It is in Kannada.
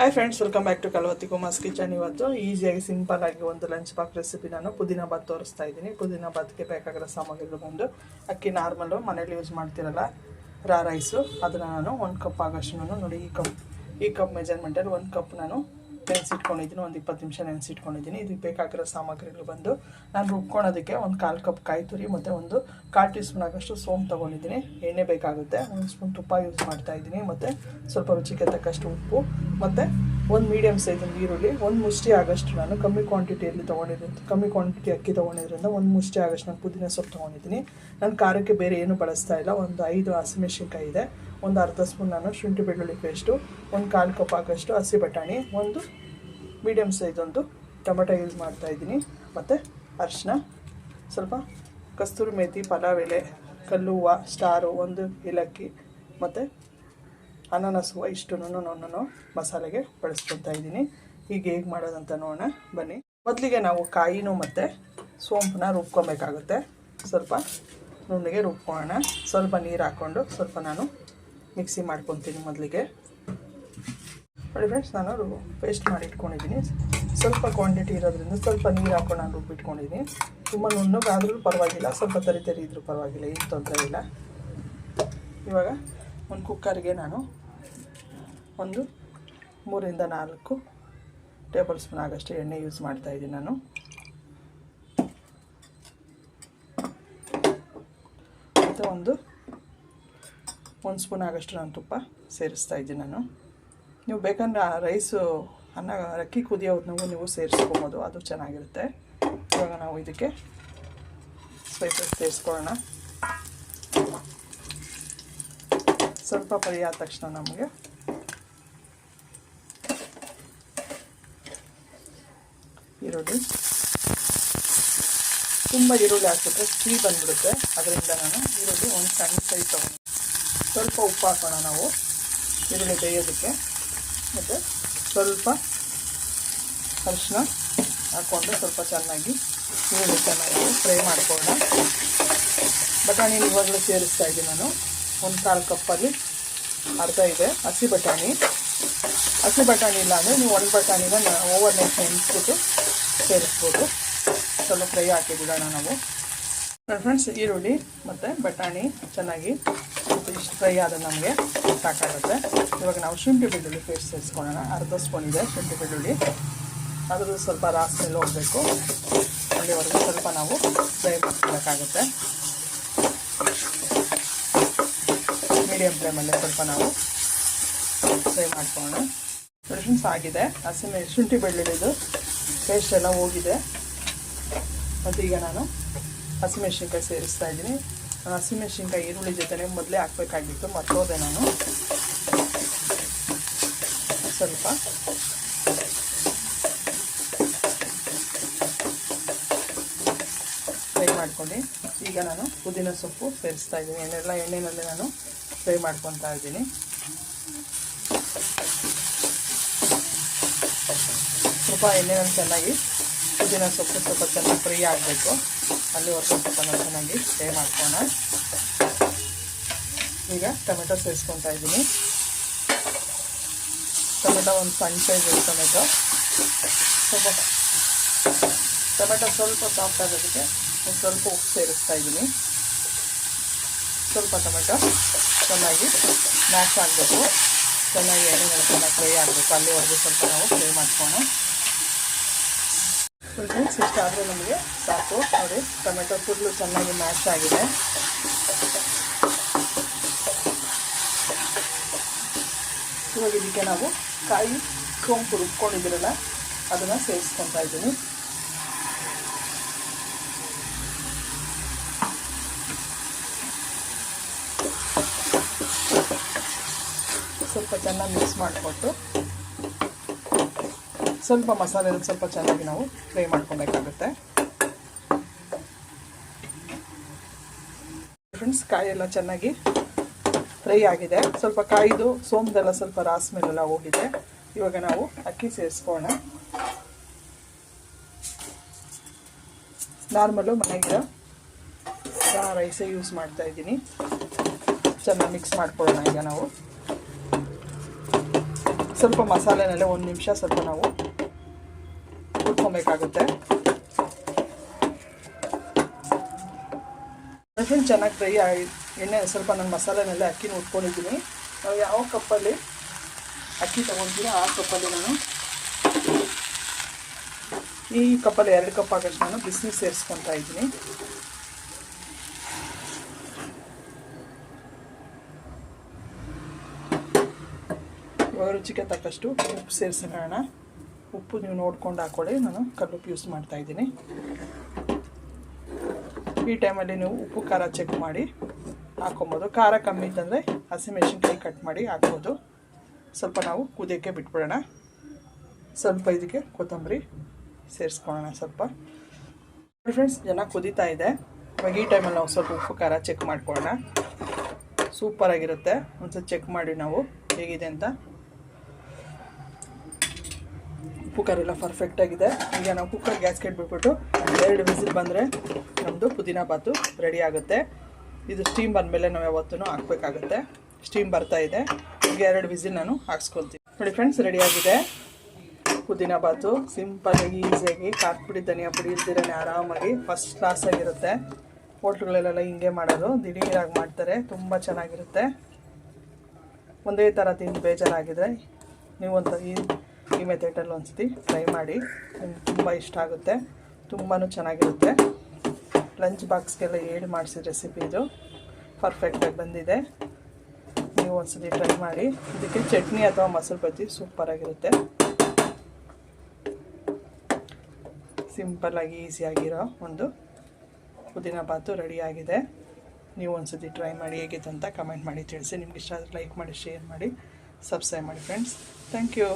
Hi friends welcome back to Kalavathi Kumar's kitchen ಇವತ್ತು ಈಸಿಯಾಗಿ ಸಿಂಪಲ್ ಆಗಿ ಒಂದು ಲಂಚ್ ಬಾಕ್ ರೆಸಿಪಿ ನಾನು ಪುದೀನ ಬಾತ್ ತೋರಿಸ್ತಾ ಇದ್ದೀನಿ. ಪುದೀನ ಬಾತ್ಗೆ ಬೇಕಾಗಿರೋ ಸಾಮಗ್ರಿಗಳು ಬಂದು ಅಕ್ಕಿ ನಾರ್ಮಲು ಮನೇಲಿ ಯೂಸ್ ಮಾಡ್ತಿರಲ್ಲ ರಾ ರೈಸು ಅದನ್ನು ನಾನು ಒಂದು ಕಪ್ ಆಗೋಷ್ಟು ನಾನು ನೋಡಿ, ಈ ಕಪ್ ಈ ಕಪ್ ಮೆಜರ್ಮೆಂಟಲ್ಲಿ ಒಂದು ಕಪ್ ನಾನು ನೆನೆಸಿಟ್ಕೊಂಡಿದ್ದೀನಿ ಒಂದು ಇಪ್ಪತ್ತು ನಿಮಿಷ ನೆನೆಸಿಟ್ಕೊಂಡಿದ್ದೀನಿ ಇದಕ್ಕೆ ಬೇಕಾಗಿರೋ ಸಾಮಗ್ರಿಗಳು ಬಂದು ನಾನು ರುಬ್ಕೊಳೋದಕ್ಕೆ ಒಂದು ಕಾಲು ಕಪ್ ಕಾಯಿ ತುರಿ ಮತ್ತು ಒಂದು ಕಾಲು ಟೀ ಸ್ಪೂನ್ ಆಗೋಷ್ಟು ಸೋಂಪು ತೊಗೊಂಡಿದ್ದೀನಿ. ಎಣ್ಣೆ ಬೇಕಾಗುತ್ತೆ. ಒಂದು ಸ್ಪೂನ್ ತುಪ್ಪ ಯೂಸ್ ಮಾಡ್ತಾ ಇದ್ದೀನಿ ಮತ್ತು ಸ್ವಲ್ಪ ರುಚಿಗೆ ತಕ್ಕಷ್ಟು ಉಪ್ಪು ಮತ್ತು ಒಂದು ಮೀಡಿಯಮ್ ಸೈಜಿನ ಈರುಳ್ಳಿ, ಒಂದು ಮುಷ್ಟಿ ಆಗೋಷ್ಟು ನಾನು ಕಮ್ಮಿ ಕ್ವಾಂಟಿಟಿಯಲ್ಲಿ ತೊಗೊಂಡಿದ್ದೀನಿ ಕಮ್ಮಿ ಕ್ವಾಂಟಿಟಿ ಅಕ್ಕಿ ತೊಗೊಂಡಿದ್ರಿಂದ ಒಂದು ಮುಷ್ಟಿ ಆಗೋಷ್ಟು ನಾನು ಪುದೀನ ಸೊಪ್ಪು ತೊಗೊಂಡಿದ್ದೀನಿ. ನಾನು ಖಾರಕ್ಕೆ ಬೇರೆ ಏನು ಬಳಸ್ತಾ ಇಲ್ಲ. ಒಂದು ಐದು ಹಸಿಮೆಣ್ಸಿನ್ಕಾಯಿ ಇದೆ. ಒಂದು ಅರ್ಧ ಸ್ಪೂನ್ ನಾನು ಶುಂಠಿ ಬೆಳ್ಳುಳ್ಳಿ ಪೇಸ್ಟು ಒಂದು ಕಾಲು ಕಪ್ ಆಗೋಷ್ಟು ಹಸಿ ಬಟಾಣಿ, ಒಂದು ಮೀಡಿಯಮ್ ಸೈಜ್ ಒಂದು ಟೊಮೆಟೊ ಯೂಸ್ ಮಾಡ್ತಾ ಇದ್ದೀನಿ. ಮತ್ತು ಅರಿಶಿನ, ಸ್ವಲ್ಪ ಕಸ್ತೂರಿ ಮೇಥಿ ಪಲಾವ್ ಎಲೆ ಕಲ್ಲು ಹೂವು ಸ್ಟಾರು, ಒಂದು ಏಲಕ್ಕಿ, ಮತ್ತು ಅನಾನಸ್ ಹೂವು ಇಷ್ಟನ್ನು ನಾನು ಮಸಾಲೆಗೆ ಬಳಸ್ಕೊತಾ ಇದ್ದೀನಿ. ಈಗ ಹೇಗೆ ಮಾಡೋದಂತ ನೋಡೋಣ, ಬನ್ನಿ. ಮೊದಲಿಗೆ ನಾವು ಕಾಯಿನೂ ಮತ್ತು ಸೋಂಪನ್ನ ರುಬ್ಕೊಬೇಕಾಗುತ್ತೆ. ಸ್ವಲ್ಪ ನುಣ್ಣಗೆ ರುಬ್ಕೊಳ್ಳೋಣ. ಸ್ವಲ್ಪ ನೀರು ಹಾಕ್ಕೊಂಡು ಸ್ವಲ್ಪ ನಾನು ಮಿಕ್ಸಿ ಮಾಡ್ಕೊತೀನಿ ಮೊದಲಿಗೆ. ನೋಡಿ ಫ್ರೆಂಡ್ಸ್ ನಾನು ಪೇಸ್ಟ್ ಮಾಡಿ ಇಟ್ಕೊಂಡಿದ್ದೀನಿ. ಸ್ವಲ್ಪ ಕ್ವಾಂಟಿಟಿ ಇರೋದ್ರಿಂದ ಸ್ವಲ್ಪ ನೀರು ಹಾಕೊಂಡು ನಾನು ರುಬ್ಬಿಟ್ಕೊಂಡಿದ್ದೀನಿ ತುಂಬ ನುಣ್ಣಗಾದ್ರೂ ಪರವಾಗಿಲ್ಲ, ಸ್ವಲ್ಪ ತರಿ ತರಿ ಇದ್ರೂ ಪರವಾಗಿಲ್ಲ, ಏನು ತೊಂದರೆ ಇಲ್ಲ. ಇವಾಗ ಒಂದು ಕುಕ್ಕರ್ಗೆ ನಾನು ಒಂದು ಮೂರಿಂದ ನಾಲ್ಕು ಟೇಬಲ್ ಸ್ಪೂನ್ ಆಗೋಷ್ಟು ಎಣ್ಣೆ ಯೂಸ್ ಮಾಡ್ತಾ ಇದ್ದೀನಿ ನಾನು. ಮತ್ತು ಒಂದು ಒಂದು ಸ್ಪೂನ್ ಆಗಷ್ಟು ನಾನು ತುಪ್ಪ ಸೇರಿಸ್ತಾ ಇದ್ದೀನಿ ನಾನು. ನೀವು ಬೇಕಂದ್ರೆ ಆ ರೈಸು ಅನ್ನ, ಅಕ್ಕಿ ಕುದಿಯೋದ್ನೂ ನೀವು ಸೇರಿಸ್ಕೊಬೋದು. ಅದು ಚೆನ್ನಾಗಿರುತ್ತೆ. ಇವಾಗ ನಾವು ಇದಕ್ಕೆ ಸ್ಪೈಸಸ್ ಸೇರಿಸ್ಕೊಳ್ಳೋಣ. ಸ್ವಲ್ಪ ಪರಿಯಾದ ಆದ ತಕ್ಷಣ ನಮಗೆ ಈರುಳ್ಳಿ. ತುಂಬ ಈರುಳ್ಳಿ ಹಾಕಿಬಿಟ್ರೆ ಸಿಹಿ ಬಂದ್ಬಿಡುತ್ತೆ. ಅದರಿಂದ ನಾನು ಈರುಳ್ಳಿ ಒಂದು ಸಣ್ಣ ಸೈಜ್ ತೊಗೊಂಡು ಸ್ವಲ್ಪ ಉಪ್ಪು ಹಾಕೋಣ ನಾವು. ಈರುಳ್ಳಿ ಬೇಯೋದಕ್ಕೆ. ಮತ್ತು ಸ್ವಲ್ಪ ಅರಿಶಿನ ಹಾಕ್ಕೊಂಡು ಸ್ವಲ್ಪ ಚೆನ್ನಾಗಿ ಈರುಳ್ಳಿ ಚೆನ್ನಾಗಿ ಫ್ರೈ ಮಾಡಿಕೊಂಡು ಬಟಾಣಿ ಇವಾಗಲೂ ಸೇರಿಸ್ತಾ ಇದ್ದೀನಿ ನಾನು. ಒಂದು ಕಾಲು ಕಪ್ಪಲ್ಲಿ ಅರ್ಧ ಇದೆ. ಹಸಿ ಬಟಾಣಿ. ಹಸಿ ಬಟಾಣಿ ಇಲ್ಲ ಅಂದರೆ ನೀವು ಒಣ ಬಟಾಣಿನ ಓವರ್ ನೈಟ್ ನೆನೆಸ್ಬಿಟ್ಟು ಸೇರಿಸ್ಬೋದು. ಸ್ವಲ್ಪ ಫ್ರೈ ಹಾಕಿ ನಾವು. ಫ್ರೆಂಡ್ಸ್ ಈರುಳ್ಳಿ ಮತ್ತು ಬಟಾಣಿ ಚೆನ್ನಾಗಿ ಇಷ್ಟು ಫ್ರೈ ಆದ ನಮಗೆ ಸಾಕಾಗುತ್ತೆ. ಇವಾಗ ನಾವು ಶುಂಠಿ ಬೆಳ್ಳುಳ್ಳಿ ಪೇಸ್ಟ್ ಸೇರಿಸ್ಕೊಳ್ಳೋಣ. ಅರ್ಧ ಸ್ಪೂನ್ ಇದೆ ಶುಂಠಿ ಬೆಳ್ಳುಳ್ಳಿ. ಅದರದ್ದು ಸ್ವಲ್ಪ ರಾಸಿನಲ್ಲಿ ಹೋಗಬೇಕು. ಅಲ್ಲಿವರೆಗೂ ಸ್ವಲ್ಪ ನಾವು ಫ್ರೈ ಮಾಡ್ಕೊಳಕ್ಕಾಗುತ್ತೆ. ಮೀಡಿಯಮ್ ಫ್ಲೇಮಲ್ಲಿ ಸ್ವಲ್ಪ ನಾವು ಫ್ರೈ ಮಾಡ್ಕೊಳ್ಳೋಣ. ಫ್ರೆಂಡ್ಸ್ ಆಗಿದೆ. ಹಸಿಮೆ ಶುಂಠಿ ಬೆಳ್ಳುಳ್ಳಿದು ಪೇಸ್ಟ್ ಎಲ್ಲ ಹೋಗಿದೆ. ಮತ್ತು ಈಗ ನಾನು ಹಸಿಮೆಣ್ಸಿನ್ಕಾಯಿ ಸೇರಿಸ್ತಾ ಇದ್ದೀನಿ. ಹಸಿಮೆಣ್ಸಿನ್ಕಾಯಿ ಈರುಳ್ಳಿ ಜೊತೆನೇ ಮೊದಲೇ ಹಾಕಬೇಕಾಗಿತ್ತು, ಮರ್ತೋದೆ ನಾನು. ಸ್ವಲ್ಪ. ಫ್ರೈ ಮಾಡ್ಕೊಂಡು, ಈಗ ನಾನು ಪುದೀನ ಸೊಪ್ಪು ಸೇರಿಸ್ತಾ ಇದ್ದೀನಿ. ಎಣ್ಣೆಲ್ಲ ಎಣ್ಣೆನಲ್ಲಿ ನಾನು ಫ್ರೈ ಮಾಡ್ಕೊತಾ ಇದ್ದೀನಿ. ಸ್ವಲ್ಪ ಎಣ್ಣೆನಲ್ಲಿ ಚೆನ್ನಾಗಿ, ಪುದೀನ ಸೊಪ್ಪು ಸ್ವಲ್ಪ ಚೆನ್ನಾಗಿ ಫ್ರೈ ಆಗಬೇಕು. ಅಲ್ಲಿವರೆಗೂ ಸ್ವಲ್ಪ ಚೆನ್ನಾಗಿ ಸ್ಟೇ ಮಾಡ್ಕೋಣ ಈಗ ಟೊಮೆಟೊ ಸೇರಿಸ್ಕೊತಾ ಇದ್ದೀನಿ. ಟೊಮೆಟೊ ಒಂದು ಸಣ್ಣ ಸೈಜ್ ಟೊಮೆಟೊ. ಸ್ವಲ್ಪ ಟೊಮೆಟೊ ಸ್ವಲ್ಪ ಸಾಫ್ಟ್ ಆಗೋದಕ್ಕೆ ಸ್ವಲ್ಪ ಉಪ್ಪು ಸೇರಿಸ್ತಾ ಇದ್ದೀನಿ. ಸ್ವಲ್ಪ ಟೊಮೆಟೊ ಚೆನ್ನಾಗಿ ಮ್ಯಾಶ್ ಆಗಬೇಕು. ಚೆನ್ನಾಗಿ ಎಣ್ಣೆ ಚೆನ್ನಾಗಿ ಫ್ರೈ ಆಗಬೇಕು. ಅಲ್ಲಿವರೆಗೂ ಸ್ವಲ್ಪ ನಾವು ಫ್ರೈ ಮಾಡ್ಕೋಣ ಫ್ರೆಂಡ್ಸ್ ಇಷ್ಟಾದರೂ ನಮಗೆ ಸಾಕು. ನೋಡಿ, ಟೊಮೆಟೊ ಫುಲ್ಲು ಚೆನ್ನಾಗಿ ಮ್ಯಾಶ್ ಆಗಿದೆ. ಇವಾಗ ಇದಕ್ಕೆ ನಾವು ಕಾಯಿ ಸೋಂಪು ರುಬ್ಕೊಂಡಿದ್ದೀರಲ್ಲ, ಅದನ್ನು ಸೇರಿಸ್ಕೊತಾ ಇದ್ದೀನಿ. ಸ್ವಲ್ಪ ಚೆನ್ನಾಗಿ ಮಿಕ್ಸ್ ಮಾಡಿಕೊಟ್ಟು ಸ್ವಲ್ಪ ಮಸಾಲೆ ಸ್ವಲ್ಪ ಚೆನ್ನಾಗಿ ನಾವು ಫ್ರೈ ಮಾಡ್ಕೊಬೇಕಾಗುತ್ತೆ. ಫ್ರೆಂಡ್ಸ್ ಕಾಯೆಲ್ಲ ಚೆನ್ನಾಗಿ ಫ್ರೈ ಆಗಿದೆ. ಸ್ವಲ್ಪ ಕಾಯಿದು ಸೋಮದೆಲ್ಲ ಸ್ವಲ್ಪ ರಾಸ್ಮೆಲೆಲ್ಲ ಹೋಗಿದೆ. ಇವಾಗ ನಾವು ಅಕ್ಕಿ ಸೇರಿಸ್ಕೋಣ ನಾರ್ಮಲು ಮನೆಗಿರೋ ರೈಸೇ ಯೂಸ್ ಮಾಡ್ತಾ ಇದ್ದೀನಿ. ಚೆನ್ನಾಗಿ ಮಿಕ್ಸ್ ಮಾಡ್ಕೊಳ್ಳೋಣ ಈಗ ನಾವು. ಸ್ವಲ್ಪ ಮಸಾಲೆನಲ್ಲೇ ಒಂದು ನಿಮಿಷ ಸ್ವಲ್ಪ ನಾವು ಹುರ್ಕೊಬೇಕಾಗುತ್ತೆ ಫ್ರೆಂಡ್ ಚೆನ್ನಾಗಿ ಫ್ರೈ ಆಗಿ ಎಣ್ಣೆ ಸ್ವಲ್ಪ ನಾನು ಮಸಾಲೆನೆಲ್ಲ ಅಕ್ಕಿನ ಉಟ್ಕೊಂಡಿದ್ದೀನಿ. ನಾವು ಯಾವ ಕಪ್ಪಲ್ಲಿ ಅಕ್ಕಿ ತೊಗೊಳ್ತೀರೋ ಆ ಕಪ್ಪಲ್ಲಿ ನಾನು ಈ ಕಪ್ಪಲ್ಲಿ ಎರಡು ಕಪ್ ಆಗೋಷ್ಟು ನಾನು ಬಿಸಿನೀರು ಸೇರಿಸ್ಕೊತಾ ಇದ್ದೀನಿ. ರುಚಿಗೆ ತಕ್ಕಷ್ಟು ಉಪ್ಪು ಸೇರಿಸೋಣ ಉಪ್ಪು ನೀವು ನೋಡ್ಕೊಂಡು ಹಾಕೊಳ್ಳಿ, ನಾನು ಕಲ್ಲುಪ್ಪು ಯೂಸ್ ಮಾಡ್ತಾ ಇದ್ದೀನಿ. ಈ ಟೈಮಲ್ಲಿ ನೀವು ಉಪ್ಪು, ಖಾರ ಚೆಕ್ ಮಾಡಿ ಹಾಕೊಬೋದು. ಖಾರ ಕಮ್ಮಿ ಇತ್ತಂದರೆ ಹಸಿಮೆಣಸಿನ್ಕಾಯಿ ಕಟ್ ಮಾಡಿ ಹಾಕ್ಬೋದು. ಸ್ವಲ್ಪ ನಾವು ಕುದಿಯೋಕ್ಕೆ ಬಿಟ್ಬಿಡೋಣ. ಸ್ವಲ್ಪ ಇದಕ್ಕೆ ಕೊತ್ತಂಬರಿ ಸೇರಿಸ್ಕೊಳ್ಳೋಣ ಸ್ವಲ್ಪ. ಫ್ರೆಂಡ್ಸ್ ಜನ ಕುದೀತಾ ಇದೆ. ಇವಾಗ ಈ ಟೈಮಲ್ಲಿ ನಾವು ಸ್ವಲ್ಪ ಉಪ್ಪು, ಖಾರ ಚೆಕ್ ಮಾಡ್ಕೊಳ್ಳೋಣ. ಸೂಪರಾಗಿರುತ್ತೆ ಒಂದ್ಸಲ ಚೆಕ್ ಮಾಡಿ ನಾವು ಹೇಗಿದೆ ಅಂತ. ಖಾರ ಎಲ್ಲ ಪರ್ಫೆಕ್ಟಾಗಿದೆ ಈಗ ನಾವು ಕುಕ್ಕರ್ ಗ್ಯಾಸ್ ಬಿಟ್ಬಿಟ್ಟು ಎರಡು ವಿಸಿಲ್ ಬಂದರೆ ನಮ್ಮದು ಪುದೀನ ಬಾತು ರೆಡಿ ಆಗುತ್ತೆ. ಇದು ಸ್ಟೀಮ್ ಬಂದಮೇಲೆ ನಾವು ಯಾವತ್ತೂ ಹಾಕ್ಬೇಕಾಗುತ್ತೆ. ಸ್ಟೀಮ್ ಬರ್ತಾ ಇದೆ. ಈಗ ಎರಡು ವಿಸಿಲ್ ನಾನು ಹಾಕ್ಸ್ಕೊಳ್ತೀನಿ. ನೋಡಿ ಫ್ರೆಂಡ್ಸ್ ರೆಡಿ ಆಗಿದೆ. ಪುದೀನ ಬಾತು ಸಿಂಪಲ್ಲಾಗಿ ಈಸಿಯಾಗಿ ಖಾರ ಪುಡಿ ಧನಿಯಾ ಪುಡಿ ಇಲ್ದಿರೇ ಆರಾಮಾಗಿ ಫಸ್ಟ್ ಕ್ಲಾಸ್ ಆಗಿರುತ್ತೆ. ಹೋಟ್ಲುಗಳಲ್ಲೆಲ್ಲ ಹಿಂಗೆ ಮಾಡೋದು. ದಿಢೀರಾಗಿ ಮಾಡ್ತಾರೆ. ತುಂಬ ಚೆನ್ನಾಗಿರುತ್ತೆ. ಒಂದೇ ಥರ ತಿಂದು ಬೇಜಾರಾಗಿದ್ರೆ ನೀವು ಒಂದು ಈ ಈ ಮೆಥಡಲ್ಲಿ ಒಂದ್ಸತಿ ಟ್ರೈ ಮಾಡಿ. ನಿಮ್ಗೆ ತುಂಬ ಇಷ್ಟ ಆಗುತ್ತೆ. ತುಂಬಾ ಚೆನ್ನಾಗಿರುತ್ತೆ. ಲಂಚ್ ಬಾಕ್ಸ್ಗೆಲ್ಲ ಹೇಳಿ ಮಾಡಿಸಿದ ರೆಸಿಪಿ ಇದು. ಪರ್ಫೆಕ್ಟಾಗಿ ಬಂದಿದೆ. ನೀವು ಒಂದ್ಸತಿ ಟ್ರೈ ಮಾಡಿ. ಇದಕ್ಕೆ ಚಟ್ನಿ ಅಥವಾ ಮೊಸರು ಬಜ್ಜಿ ಸೂಪರಾಗಿರುತ್ತೆ ಸಿಂಪಲ್ಲಾಗಿ ಈಸಿಯಾಗಿರೋ ಒಂದು ಪುದೀನ ಬಾತು ರೆಡಿಯಾಗಿದೆ ನೀವು ಒಂದ್ಸತಿ ಟ್ರೈ ಮಾಡಿ ಹೇಗಿತ್ತು ಅಂತ ಕಮೆಂಟ್ ಮಾಡಿ ತಿಳಿಸಿ. ನಿಮ್ಗೆ ಇಷ್ಟ ಆದರೆ ಲೈಕ್ ಮಾಡಿ ಶೇರ್ ಮಾಡಿ ಸಬ್ಸ್ಕ್ರೈಬ್ ಮಾಡಿ ಫ್ರೆಂಡ್ಸ್ ಥ್ಯಾಂಕ್ ಯು